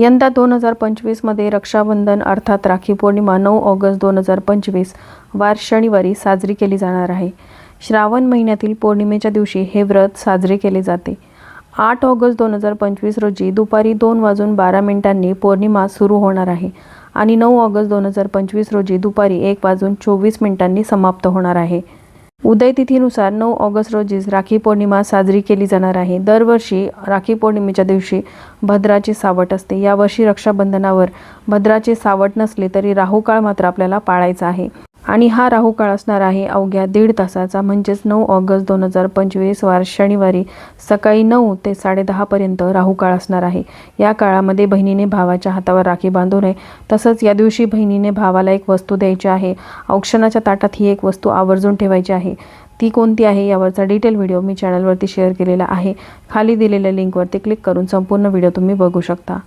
यंदा दोन हजार पंचवीसमध्ये रक्षाबंधन अर्थात राखी पौर्णिमा नऊ ऑगस्ट दोन हजार पंचवीस वार शनिवारी साजरी केली जाणार आहे. श्रावण महिन्यातील पौर्णिमेच्या दिवशी हे व्रत साजरे केले जाते. आठ ऑगस्ट दोन हजार पंचवीस रोजी दुपारी दोन वाजून बारा मिनिटांनी पौर्णिमा सुरू होणार आहे आणि नऊ ऑगस्ट दोन हजार पंचवीस रोजी दुपारी एक वाजून चोवीस मिनिटांनी समाप्त होणार आहे. उदय तिथीनुसार नऊ ऑगस्ट रोजीच राखी पौर्णिमा साजरी केली जाणार आहे. दरवर्षी राखी पौर्णिमेच्या दिवशी भद्राची सावट असते. यावर्षी रक्षाबंधनावर भद्राचे सावट नसले तरी राहुकाळ मात्र आपल्याला पाळायचा आहे. आणि हा राहू काळ असणार आहे अवघ्या दीड तासाचा म्हणजेच नऊ ऑगस्ट दोन हजार पंचवीस वार शनिवारी सकाळी नऊ ते साडेदहापर्यंत राहू काळ असणार आहे. या काळामध्ये बहिणीने भावाच्या हातावर राखी बांधू नये. तसंच या दिवशी बहिणीने भावाला एक वस्तू द्यायची आहे. औक्षणाच्या ताटात ही एक वस्तू आवर्जून ठेवायची आहे. ती कोणती आहे यावरचा डिटेल व्हिडिओ मी चॅनलवरती शेअर केलेला आहे. खाली दिलेल्या लिंकवरती क्लिक करून संपूर्ण व्हिडिओ तुम्ही बघू शकता.